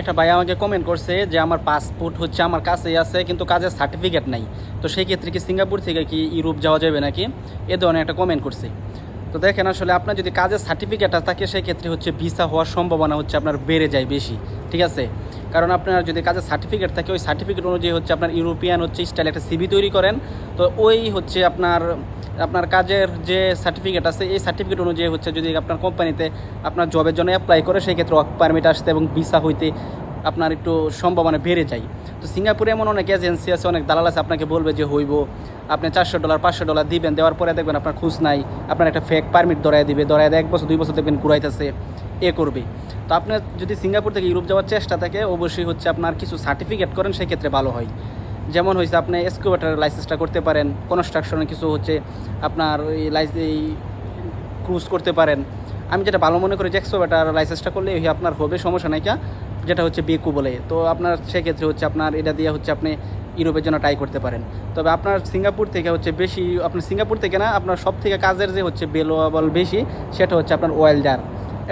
একটা ভাই আমাকে কমেন্ট করছে যে আমার পাসপোর্ট হচ্ছে আমার কাছেই আছে, কিন্তু কাজের সার্টিফিকেট নাই। তো সেই ক্ষেত্রে কি সিঙ্গাপুর থেকে কি ইউরোপ যাওয়া যাবে নাকি? এ ধরনের একটা কমেন্ট করছে। তো দেখেন আসলে আপনার যদি কাজের সার্টিফিকেট থাকে সেই ক্ষেত্রে হচ্ছে ভিসা হওয়ার সম্ভাবনা হচ্ছে আপনার বেড়ে যায় বেশি, ঠিক আছে? কারণ আপনার যদি কাজের সার্টিফিকেট থাকে, ওই সার্টিফিকেট অনুযায়ী হচ্ছে আপনার ইউরোপিয়ান হচ্ছে স্টাইল একটা সিবি তৈরি করেন। তো ওই হচ্ছে আপনার আপনার কাজের যে সার্টিফিকেট আছে, এই সার্টিফিকেট অনুযায়ী হচ্ছে যদি আপনার কোম্পানিতে আপনার জবের জন্য অ্যাপ্লাই করে সেই ক্ষেত্রে ওয়ার্ক পারমিট আসতে এবং ভিসা হইতে আপনার একটু সম্ভাবনা বেড়ে যায়। তো সিঙ্গাপুরে এমন অনেক এজেন্সি আছে, অনেক দালাল আছে আপনাকে বলবে যে হইব, আপনি চারশো ডলার পাঁচশো ডলার দিবেন, দেওয়ার পরে দেখবেন আপনার খুশ নাই, আপনার একটা ফেক পারমিট ধরায় দিবে দেয় এক বছর, দুই বছর দেখবেন ঘুরাইতেছে, এ করবে। তো আপনার যদি সিঙ্গাপুর থেকে ইউরোপ যাওয়ার চেষ্টা থাকে, অবশ্যই হচ্ছে আপনার কিছু সার্টিফিকেট করেন, সেক্ষেত্রে ভালো হয়। যেমন হয়েছে আপনি এক্সকুভেটারের লাইসেন্সটা করতে পারেন কনস্ট্রাকশনের কিছু হচ্ছে আপনার এই লাইস এই ক্রুজ করতে পারেন। আমি যেটা ভালো মনে করি যে এক্সকুভেটার লাইসেন্সটা করলে ওই আপনার হবে, সমস্যা নাই যেটা হচ্ছে বেকু বলে। তো আপনার সেক্ষেত্রে হচ্ছে আপনার এটা দিয়ে হচ্ছে আপনি ইউরোপের জন্য ট্রাই করতে পারেন। তবে আপনার সিঙ্গাপুর থেকে হচ্ছে বেশি, আপনার সিঙ্গাপুর থেকে না, আপনার সব থেকে কাজের যে হচ্ছে বেলোয়াবল বেশি, সেটা হচ্ছে আপনার ওয়েল্ডার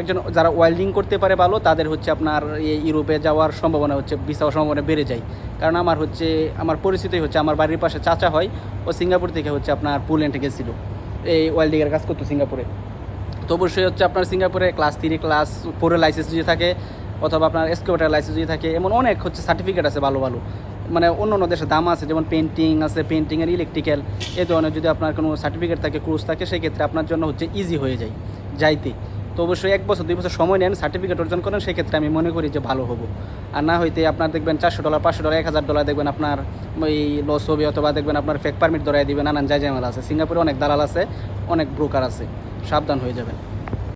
একজন যারা ওয়েল্ডিং করতে পারে ভালো, তাদের হচ্ছে আপনার ইউরোপে যাওয়ার সম্ভাবনা হচ্ছে ভিসা সম্ভাবনা বেড়ে যায়। কারণ আমার হচ্ছে, আমার পরিচিতই হচ্ছে, আমার বাড়ির পাশে চাচা হয়, ও সিঙ্গাপুর থেকে হচ্ছে আপনার পুল্যান্ডে গেছিল। এই ওয়েল্ডিংয়ের কাজ করতো সিঙ্গাপুরে। তো অবশ্যই হচ্ছে আপনার সিঙ্গাপুরে ক্লাস থ্রি ক্লাস ফোরের লাইসেন্স যদি থাকে, অথবা আপনার এসকেটার লাইসেন্স যদি থাকে, এমন অনেক হচ্ছে সার্টিফিকেট আছে ভালো ভালো। মানে অন্য অন্য দেশে দাম আছে, যেমন পেন্টিং আছে পেন্টিংয়ের ইলেকট্রিক্যাল এ ধরনের যদি আপনার কোনো সার্টিফিকেট থাকে ক্রুজ থাকে, সেক্ষেত্রে আপনার জন্য হচ্ছে ইজি হয়ে যায় যাইতে। তো অবশ্যই এক বছর, দুই বছর সময় নেন সার্টিফিকেট অর্জন করেন, সেক্ষেত্রে আমি মনে করি যে ভালো হব। আর না হইতে আপনার দেখবেন চারশো ডলার পাঁচশো ডলার এক হাজার ডলার দেখবেন আপনার ওই লস হবে অথবা দেখবেন আপনার ফেক পারমিট ধরাই দিবে নানান জায়গায় আছে। সিঙ্গাপুরে অনেক দালাল আছে, অনেক ব্রোকার আছে। সাবধান হয়ে যাবেন।